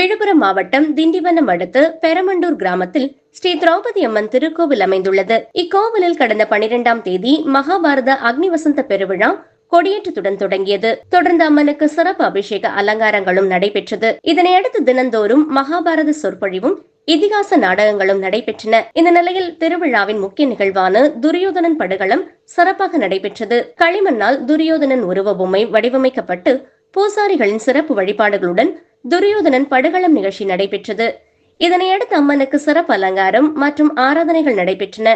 விழுப்புரம் மாவட்டம் திண்டிவனம் அடுத்து பெரமண்டூர் கிராமத்தில் ஸ்ரீ திரௌபதி அம்மன் திருக்கோவில் அமைந்துள்ளது. இக்கோவிலில் கடந்த பனிரெண்டாம் தேதி மகாபாரத அக்னி வசந்த பெருவிழா கொடியேற்றத்துடன் தொடங்கியது. தொடர்ந்து அம்மனுக்கு சிறப்பு அபிஷேக அலங்காரங்களும் நடைபெற்றது. இதனையடுத்து தினந்தோறும் மகாபாரத சொற்பொழிவும் இதிகாச நாடகங்களும் நடைபெற்றன. இந்த நிலையில் திருவிழாவின் முக்கிய நிகழ்வான துரியோதனன் படுகளம் சிறப்பாக நடைபெற்றது. களிமண்ணால் துரியோதனன் உருவ பொம்மை வடிவமைக்கப்பட்டு பூசாரிகளின் சிறப்பு வழிபாடுகளுடன் துரியோதனன் படுகளம் நிகழ்ச்சி நடைபெற்றது. இதனையடுத்து அம்மனுக்கு சிறப்பு அலங்காரம் மற்றும் ஆராதனைகள் நடைபெற்றன.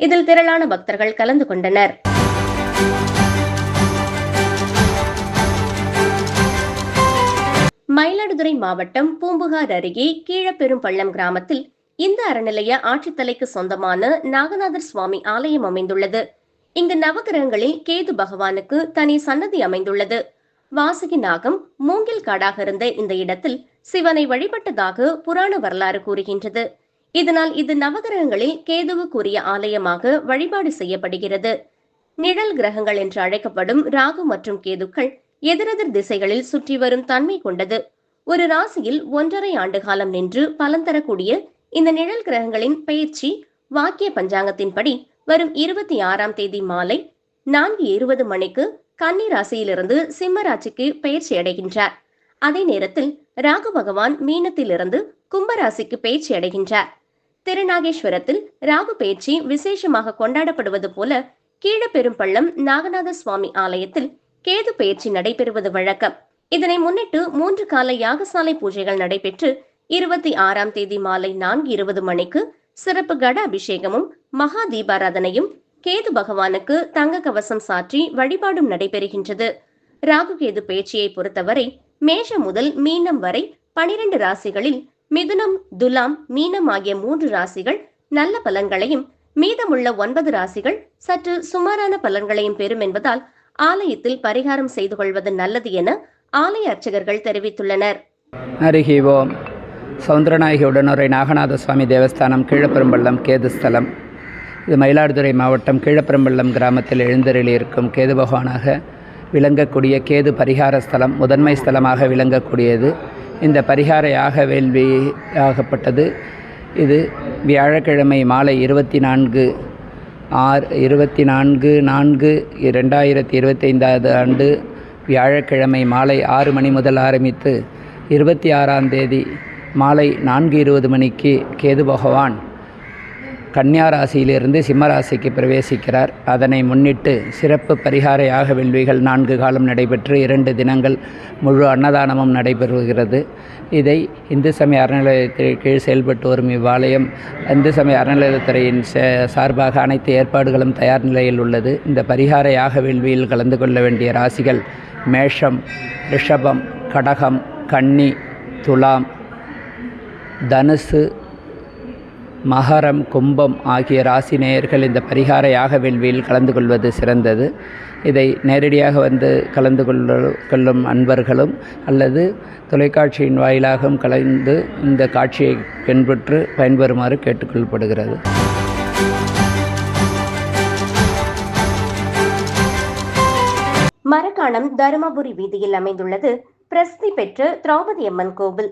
இதில் திரளான பக்தர்கள் கலந்து கொண்டனர். மயிலாடுதுறை மாவட்டம் பூம்புகார் அருகே கீழப்பெரும்பள்ளம் கிராமத்தில் இந்த அறநிலைய ஆட்சித்தலைக்கு சொந்தமான நாகநாதர் சுவாமி ஆலயம் அமைந்துள்ளது. இங்கு நவகிரகங்களில் கேது பகவானுக்கு தனி சன்னதி அமைந்துள்ளது. வாசுகி நாகம் மூங்கில் காடாக இருந்த இந்த இடத்தில் சிவனை வழிபட்டதாக புராண வரலாறு கூறுகின்றது. இதனால் இது நவகிரகங்களில் கேதுவுக்குரிய ஆலயமாக வழிபாடு செய்யப்படுகிறது. நிழல் கிரகங்கள் என்று அழைக்கப்படும் ராகு மற்றும் கேதுக்கள் எதிரெதிர் திசைகளில் சுற்றி வரும் தன்மை கொண்டது. ஒரு ராசியில் ஒன்றரை ஆண்டு காலம் நின்று பலன் தரக்கூடிய இந்த நிழல் கிரகங்களின் பயிற்சி வாக்கிய பஞ்சாங்கத்தின்படி வரும் இருபத்தி ஆறாம் தேதி மாலை நான்கு இருபது மணிக்கு கன்னி ராசியிலிருந்து சிம்ம ராசிக்கு பயிற்சி அடைகின்றார். அதே நேரத்தில் ராகு பகவான் மீனத்திலிருந்து கும்பராசிக்கு பயிற்சி அடைகின்றார். திருநாகேஸ்வரத்தில் ராகு பயிற்சி விசேஷமாக கொண்டாடப்படுவது போல கீழப்பெரும்பள்ளம் நாகநாத சுவாமி ஆலயத்தில் கேது பயிற்சி நடைபெறுவது வழக்கம். இதனை முன்னிட்டு மூன்று கால யாகசாலை பூஜைகள் நடைபெற்று இருபத்தி ஆறாம் தேதி மாலை நான்கு இருபது மணிக்கு சிறப்பு கட அபிஷேகமும் மகா தீபாராதனையும் கேது பகவானுக்கு தங்க கவசம் சாற்றி வழிபாடும் நடைபெறுகின்றது. ராகு கேது பேச்சியை பொறுத்தவரை மேஷம் முதல் மீனம் வரை பனிரெண்டு ராசிகளில் மிதுனம் துலாம் மீனம் ஆகிய மூன்று ராசிகள் நல்ல பலன்களையும் மீதமுள்ள ஒன்பது ராசிகள் சற்று சுமாரான பலன்களையும் பெறும் என்பதால் ஆலயத்தில் பரிகாரம் செய்து கொள்வது நல்லது என ஆலய அர்ச்சகர்கள் தெரிவித்துள்ளனர். அருகிவோம் சவுந்தரநாயகியுடன் சவுந்தரநாயகி உடனுரை நாகநாத சுவாமி தேவஸ்தானம் கீழப்பெரும்பள்ளம் கேது ஸ்தலம் இது மயிலாடுதுறை மாவட்டம் கீழப்பெரும்பள்ளம் கிராமத்தில் எழுந்தருளியிருக்கும் கேது பகவானாக விளங்கக்கூடிய கேது பரிகார ஸ்தலம் முதன்மை ஸ்தலமாக விளங்கக்கூடியது. இந்த பரிகார யாக வேள்வி ஆகப்பட்டது இது வியாழக்கிழமை மாலை இருபத்தி நான்கு ஆறு இருபத்தி நான்கு நான்கு இரண்டாயிரத்தி இருபத்தைந்தாவது ஆண்டு வியாழக்கிழமை மாலை ஆறு மணி முதல் ஆரம்பித்து இருபத்தி ஆறாம் தேதி மாலை நான்கு இருபது மணிக்கு கேது பகவான் கன்னியா ராசியிலிருந்து சிம்மராசிக்கு பிரவேசிக்கிறார். அதனை முன்னிட்டு சிறப்பு பரிகார யாக வெல்விகள் நான்கு காலம் நடைபெற்று இரண்டு தினங்கள் முழு அன்னதானமும் நடைபெறுகிறது. இதை இந்து சமய அறநிலையத்தின் கீழ் செயல்பட்டு வரும் இவ்வாலயம் இந்து சமய அறநிலையத்துறையின் சார்பாக அனைத்து ஏற்பாடுகளும் தயார் நிலையில் உள்ளது. இந்த பரிகார யாக வேள்வியில் கலந்து கொள்ள வேண்டிய ராசிகள் மேஷம் ரிஷபம் கடகம் கன்னி துலாம் தனுசு மகரம் கும்பம் ஆகிய ராசி நேயர்கள் இந்த பரிகார யாக வேள்வியில் கலந்து கொள்வது சிறந்தது. இதை நேரடியாக வந்து கலந்து கொள்ள கொள்ளும் அன்பர்களும் அல்லது தொலைக்காட்சியின் வாயிலாகவும் கலந்து இந்த காட்சியை பின்பற்று பயன்பெறுமாறு கேட்டுக்கொள்ளப்படுகிறது. மரக்காணம் தருமபுரி வீதியில் அமைந்துள்ளது. பிரசித்தி பெற்ற திரௌபதி அம்மன் கோவில்.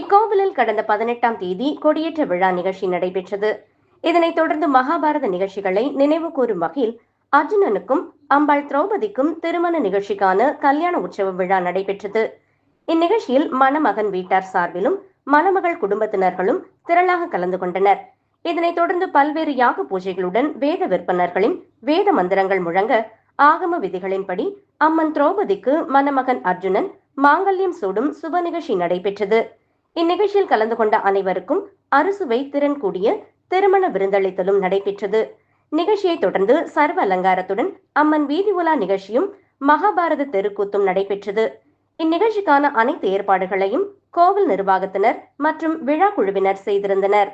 இக்கோவிலில் கடந்த பதினெட்டாம் தேதி கொடியேற்ற விழா நிகழ்ச்சி நடைபெற்றது. இதனைத் தொடர்ந்து மகாபாரத நிகழ்ச்சிகளை நினைவு கூறும் வகையில் அர்ஜுனனுக்கும் அம்பாள் திரௌபதிக்கும் திருமண நிகழ்ச்சிக்கான கல்யாண உற்சவ விழா நடைபெற்றது. இந்நிகழ்ச்சியில் மணமகன் வீட்டார் சார்பிலும் மணமகள் குடும்பத்தினர்களும் திரளாக கலந்து கொண்டனர். இதனைத் தொடர்ந்து பல்வேறு யாக பூஜைகளுடன் வேத விற்பனர்களின் வேத மந்திரங்கள் முழங்க ஆகம விதிகளின்படி அம்மன் திரௌபதிக்கு மணமகன் அர்ஜுனன் மாங்கல்யம் சூடும் சுப நிகழ்ச்சி நடைபெற்றது. இந்நிகழ்ச்சியில் கலந்து கொண்ட அனைவருக்கும் அறுசுவை திறன் கூடிய திருமண விருந்தளித்தலும் நடைபெற்றது. நிகழ்ச்சியை தொடர்ந்து சர்வ அலங்காரத்துடன் அம்மன் வீதி உலா நிகழ்ச்சியும் மகாபாரத தெருக்கூத்தும் நடைபெற்றது. இந்நிகழ்ச்சிக்கான அனைத்து ஏற்பாடுகளையும் கோவில் நிர்வாகத்தினர் மற்றும் விழா குழுவினர் செய்திருந்தனர்.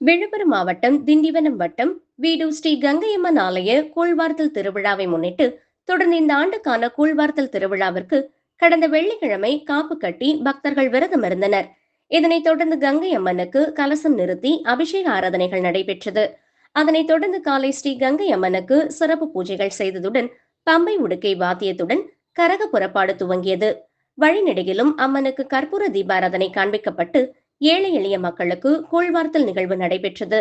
விழுப்புரம் மாவட்டம் திண்டிவனம் வட்டம் வீடு ஸ்ரீ கங்கையம்மன் ஆலய கூழ்வார்த்தல் திருவிழாவை முன்னிட்டு தொடர்ந்து இந்த ஆண்டுக்கான கூழ்வார்த்தல் திருவிழாவிற்கு கடந்த வெள்ளிக்கிழமை காப்பு கட்டி பக்தர்கள் விரதம் இருந்தனர் இதனைத் தொடர்ந்து கங்கை அம்மனுக்கு கலசம் நிறுத்தி அபிஷேக ஆராதனைகள் நடைபெற்றது. அதனைத் தொடர்ந்து காலை ஸ்ரீ கங்கை அம்மனுக்கு சிறப்பு பூஜைகள் செய்ததுடன் பம்பை உடுக்கை வாத்தியத்துடன் கரக புறப்பாடு துவங்கியது. வழிநெடுகிலும் அம்மனுக்கு கற்பூர தீபாராதனை காண்பிக்கப்பட்டு ஏழை எளிய மக்களுக்கு கூழ்வார்த்தல் நிகழ்வு நடைபெற்றது.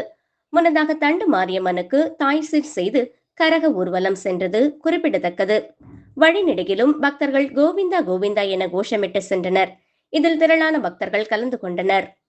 முன்னதாக தண்டு மாரியம்மனுக்கு தாய் சீர் செய்து கரக ஊர்வலம் சென்றது குறிப்பிடத்தக்கது. வழிநெடுகிலும் பக்தர்கள் கோவிந்தா கோவிந்தா என கோஷமிட்டு சென்றனர். இதில் திரளான பக்தர்கள் கலந்து கொண்டனர்.